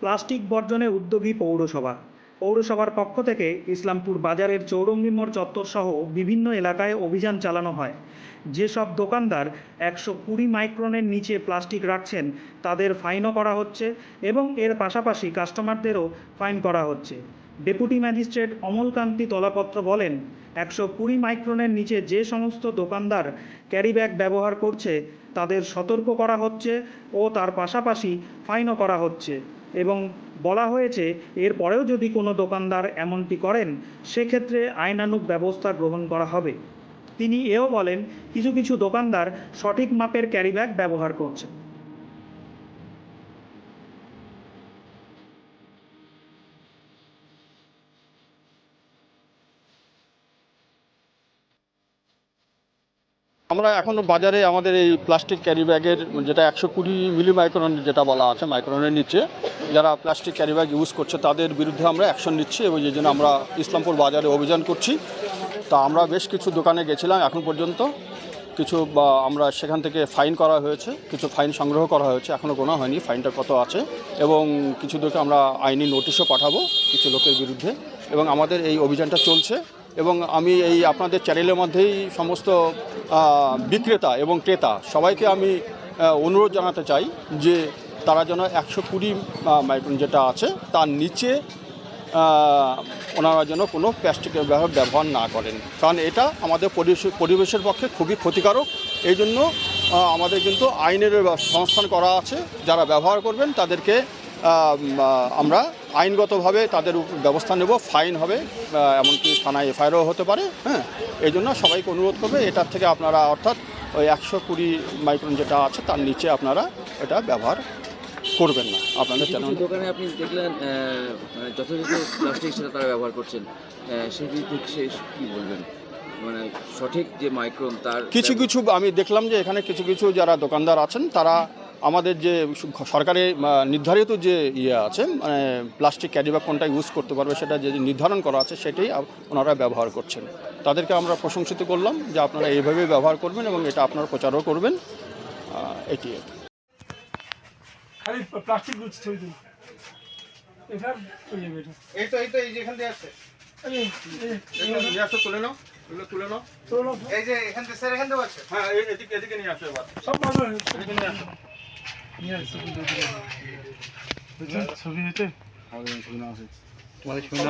Plastic বর্জনে উদ্যোগী পৌরসভা। পৌরসভার পক্ষ থেকে ইসলামপুর বাজারের চৌরঙ্গি মোড় চত্বর সহ বিভিন্ন এলাকায় অভিযান চালানো হয়। যেসব দোকানদার একশো কুড়ি মাইক্রনের নিচে প্লাস্টিক রাখছেন, তাদের ফাইনও করা হচ্ছে এবং এর পাশাপাশি কাস্টমারদেরও ফাইন করা হচ্ছে। ডেপুটি ম্যাজিস্ট্রেট অমলকান্তি তলাপত্র বলেন, একশো কুড়ি মাইক্রনের নিচে যে সমস্ত দোকানদার ক্যারিব্যাগ ব্যবহার করছে, তাদের সতর্ক করা হচ্ছে ও তার পাশাপাশি ফাইনও করা হচ্ছে। এবং বলা হয়েছে এরপরেও যদি কোনো দোকানদার এমনটি করেন, সেক্ষেত্রে আইনানুগ ব্যবস্থা গ্রহণ করা হবে। তিনি এও বলেন, কিছু কিছু দোকানদার সঠিক মাপের ক্যারিব্যাগ ব্যবহার করছে আমরা এখনও বাজারে আমাদের এই প্লাস্টিক ক্যারি ব্যাগের যেটা একশো কুড়ি মিলি মাইক্রন যেটা বলা আছে মাইক্রনের নিচে, যারা প্লাস্টিক ক্যারি ব্যাগ ইউজ করছে তাদের বিরুদ্ধে আমরা অ্যাকশন নিচ্ছি এবং এই জন্য আমরা ইসলামপুর বাজারে অভিযান করছি। তা আমরা বেশ কিছু দোকানে গেছিলাম, এখন পর্যন্ত কিছু বা আমরা সেখান থেকে ফাইন করা হয়েছে, কিছু ফাইন সংগ্রহ করা হয়েছে এখনও গোনা হয়নি ফাইনটা কত আছে, এবং কিছু লোকে আমরা আইনি নোটিশও পাঠাবো কিছু লোকের বিরুদ্ধে, এবং আমাদের এই অভিযানটা চলছে, এবং আমি এই আপনাদের চ্যানেলের মধ্যেই সমস্ত বিক্রেতা এবং ক্রেতা, সবাইকে আমি অনুরোধ জানাতে চাই যে তারা যেন একশো কুড়ি মাইক্রন যেটা আছে তার নিচে ওনারা যেন কোনো প্লাস্টিকের ব্যবহার না করেন। কারণ এটা আমাদের পরিবেশ, পরিবেশের পক্ষে খুবই ক্ষতিকারক। এই জন্য আমাদের কিন্তু আইনের সংস্থান করা আছে। যারা ব্যবহার করবেন তাদেরকে আমরা আইনগতভাবে তাদের ব্যবস্থা নেব ফাইন হবে এমনকি থানায় এফআইআরও হতে পারে হ্যাঁ? এই জন্য সবাইকে অনুরোধ করবে এটার থেকে আপনারা অর্থাৎ ওই একশো কুড়ি মাইক্রন যেটা আছে তার নিচে আপনারা এটা ব্যবহার করবেন না। আপনাদের চ্যানেল দোকানে আপনি দেখলেন মানে যথাযথ প্লাস্টিক সেটা তারা ব্যবহার করছেন দিক সে কি বলবেন? মানে সঠিক যে মাইক্রোন তার কিছু কিছু আমি দেখলাম যে এখানে কিছু কিছু যারা দোকানদার আছেন তারা আমাদের যে সরকারে নির্ধারিত যে ইয়ে আছে মানে প্লাস্টিক ক্যারিব্যাগ কোনটা ইউজ করতে পারবে সেটা যে নির্ধারণ করা আছে সেটাই ওনারা ব্যবহার করছেন। তাদেরকে আমরা প্রশংসিত করলাম যে আপনারা এইভাবেই ব্যবহার করবেন এবং এটা আপনারা প্রচারও করবেন। এটি খালি প্লাস্টিক হয়ে এই দিয়ে নিয়ে আসো তুলে নাও। এগুলো তুলে নাও। এই যে এখান থেকে স্যার এখান থেকে আছে? হ্যাঁ এদিকে এদিকে নিয়ে আসো এবার। সব ভালো এদিকে নিয়ে আসো। ছবি হয়েছে তোমাদের ছবি